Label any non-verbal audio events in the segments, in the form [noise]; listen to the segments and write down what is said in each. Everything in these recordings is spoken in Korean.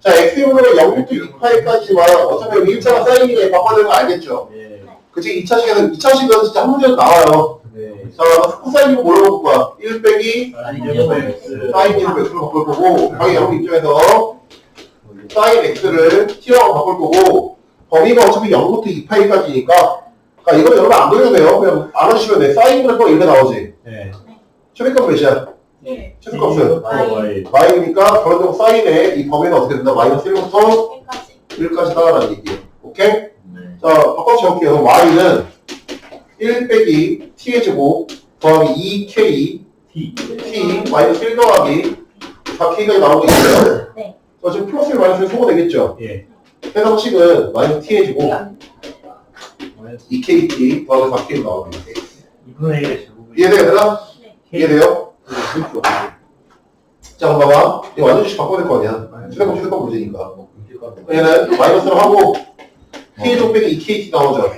자, x분의 0부터 6파이까지만 어차피 1차가 사인이니까 바꿔야 되는 거 알겠죠? 그치, 2차식에는, 2차식은 진짜 한 문제도 나와요. 자, 뭘로 바꿀 거야? 1 빼기 사인 1로 x로 바꿀 거고, 방의 영 입장에서 사인 x를 t라고 바꿀 거고, 범위가 어차피 0부터 2파이까지니까, 그러니까 이거 여러분 안 그려도 돼요. 그냥 안 하시면 돼. 사인 그래프 이렇게 나오지. 최대값 몇이야? 최대값은? 마이너니까 그런다고 사인에 이 범위는 어떻게 된다? 마이너스 1부터 1까지 따라라는 얘기예요. 오케이? 자, 바꿔서 적을게요. 그럼 y는 1 빼기 t의 제곱 더하기 2k t 마이너스 1 더하기 4k가 나오고 있어요. 네. 자, 지금 플러스 1 마이너스 1 소거 되겠죠? 해당 식은 마이너스 t의 제곱 2kt 더하기 4k로 나오고 있어요. 이해돼요? 얘들아? 이해돼요? 자, 그럼 봐봐. 이거 완전히 바꿔야 될 거 아니야. 최대값 최대값 문제니까. 얘는 마이너스로 하고 k 제곱 빼기 2kt 나오죠.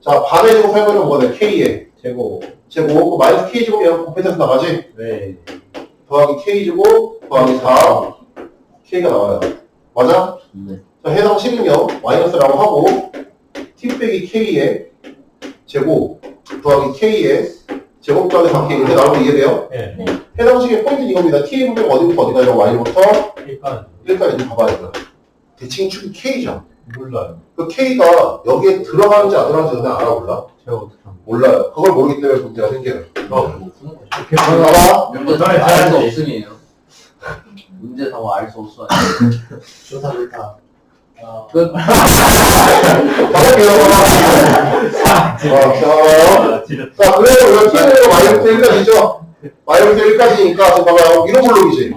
자, 반의 제곱 살면은 뭐네? k에 제곱. 제곱 그 마이너스 k 제곱이랑 곱해져서 나가지? 네. 더하기 k 제곱 더하기 4 k가 나와요. 맞아? 자, 해당 식은요 마이너스라고 하고 t 빼기 k의 제곱 더하기 k의 제곱 더하기 4k 이렇게 나오면 이해돼요? 네. 해당 식의 포인트는 이겁니다. t의 부분 어디부터 어디까지로 y부터 일단 1까지 좀 봐봐야 돼요. 대칭 축이 k죠. 몰라요. 그 k가 여기에 들어가는지 안 들어가는지 너네 알아 몰라? 제가 어떻게 합니까? 몰라요. 그걸 모르기 때문에 문제가 생겨요. 이렇게 봐봐. 멤버 저는 알수. 없음이에요. 문제 다 알수 없어. 조사 [laughs] 좋다. 끝. 가볼게요. 자, 자, 그래서 우리가 t는 마이너스 1까지죠? 마이너스 1까지니까 지금 봐봐요. 이런 블록이지.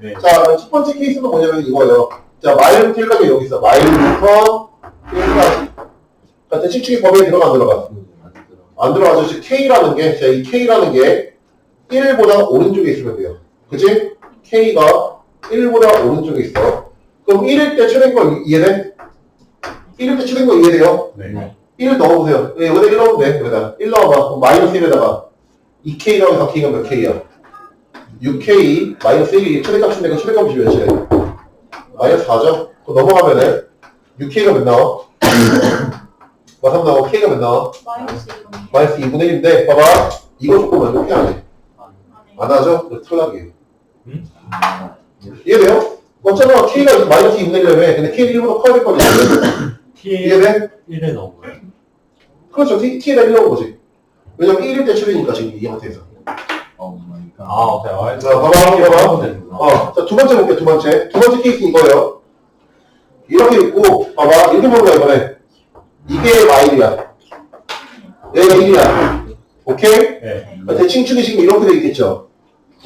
네. 자, 첫 번째 케이스는 뭐냐면 이거예요. 자, 마이너스 1까지 여기 있어. 마이너스부터 1까지. 자, 대칭축이 범위에 들어가 안 들어가? 안 들어가죠. K라는 게, 자, 이 K라는 게 1보다 오른쪽에 있으면 돼요. 그치? K가 1보다 오른쪽에 있어. 그럼 1일 때 최된 거 이해돼? 1일 때 최된 거 이해돼요? 네. 1 넣어보세요. 예, 여기다 1 넣으면 돼. 여기다. 1 넣어봐. 그럼 마이너스 1에다가 2K라고 4K가 몇 K야? 6K 마이너스 1이 최대값인데 그 최대값이 몇이래? 마이너스 4죠? 그럼 넘어가면은 6K가 몇 나와? [coughs] 마3 나오고 K가 몇 나와? 마이너스 2분의 1인데 봐봐. 이거 조금 어떻게 안 해? 안 하죠? 그래서 탈락이에요. 음? 이해돼요? 어쩌면 K가 마이너스 2분의 1이라며. 근데 K는 1보다 커야 될 거지. T에 이해돼? 1에 넣은 거예요. 그렇죠. T, T에다 1 넣은 거지. 왜냐면 1일 때 최대니까 지금 이 상태에서. 아, 오케이. 아, 자, 봐봐, 봐봐. 어, 자, 두 번째 볼게요, 두 번째. 두 번째 케이스는 이거예요. 이렇게 있고, 봐봐, 이렇게 보는 거야, 이번에. 이게 마일이야. 여기가 1이야. 오케이? 네. 자, 대칭축이 지금 이렇게 돼 있겠죠?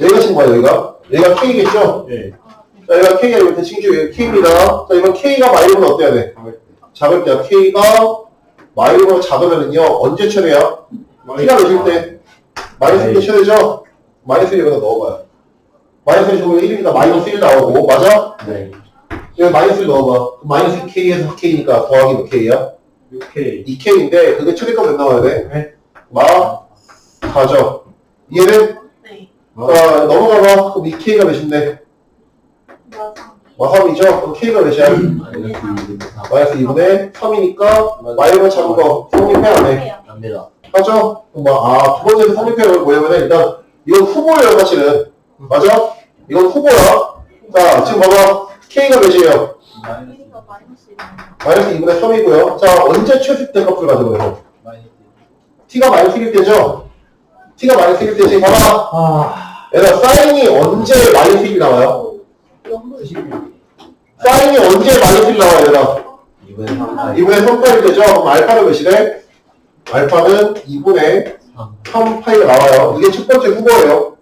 여기가 지금 뭐야, 여기가? 여기가 K겠죠? 네. 자, 여기가 K가 이거 여기 K입니다. 자, 이번 K가 마일보다 어때야 돼? 작을 때야. K가 마일보다 작으면은요, 언제 최대야? T가 몇일 때? 마이너스 1때 최대죠? 마이너스 1 여기다 넣어봐요. 마이너스 1 적으면 1이니까 마이너스 1 나오고, 맞아? 네. 여기 마이너스 1 넣어봐. 그럼 마이너스 K에서 4K니까 더하기 몇 K야? 6K. 2K인데, 그게 최대값 몇 나와야 돼? 네. 마, 4죠. 이해돼? 자, 넘어가봐. 그럼 2K가 몇인데? 마 3이죠? 그럼 K가 몇이야? 마이너스 2분의 3이니까, 마이너스 작은 거, 성립해 안 해? 갑니다. 하죠? 그럼 뭐, 아, 두 번째로 성립해는 뭐냐면, 일단, 이건 후보예요, 사실은. 맞아? 이건 후보야. 자, 지금 봐봐. K가 몇이에요? 마이너스 2분의 3이고요. 자, 언제 최소대 값을 가져가요? T가 마이너스 1일 때죠? T가 마이너스 1일 때지. 봐봐. 아. 얘들아, 사인이 언제 마이너스 1이 나와요? 사인이 언제 1이 나와요, 얘들아? 2분의 3파일 되죠? 그럼 알파는 몇이래? 알파는 2분의 3파이가 나와요. 이게 첫 번째 후보예요.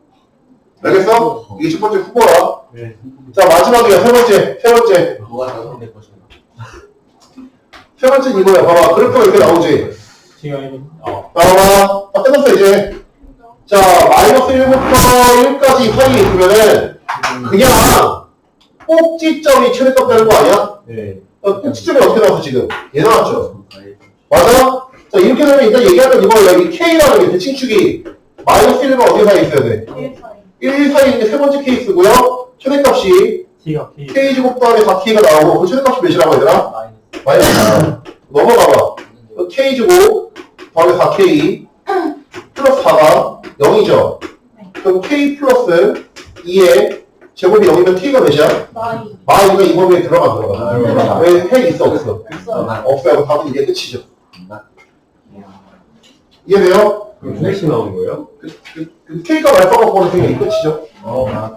알겠어? 이게 첫 번째 후보야. 네. 자, 마지막이에요. 세 번째, 세 번째. 뭐가 더 선택 것인가? 세 번째는 이거야. 봐봐. 그래프가 이렇게 나오지? 시간이. 아. 봐봐. 아, 끝났어, 이제. 자, 마이너스 1부터 1까지 파이 있으면은, 그냥, 꼭지점이 최대값 되는 거 아니야? 네. 어, 꼭지점이 어떻게 나왔어, 지금? 얘 나왔죠? 맞아? 자, 이렇게 되면 일단 얘기할 건 이거예요. 이 K라는 K라는 게 대칭축이 마이너스 1과 어디 사이에 있어야 돼? 1 사이에 있는 세 번째 케이스고요. 최대값이 T가 K. K제곱 더하기 4K가 나오고 그 최대값이 몇이라고 얘들아? 마이너스. 마이너스 넘어가봐. 그 K제곱 더하기 4K 플러스 4가 0이죠. 그럼 K 플러스 2에 제곱이 0이면 K가 몇이야? 마이너가 이 범위에 들어가 들어가. 왜해 있어 없어? 없어요. 답은 이게 끝이죠. 이해돼요? 두 개씩 나오는 거예요? 그, 그 K가 말파가 보는 게 끝이죠. 어.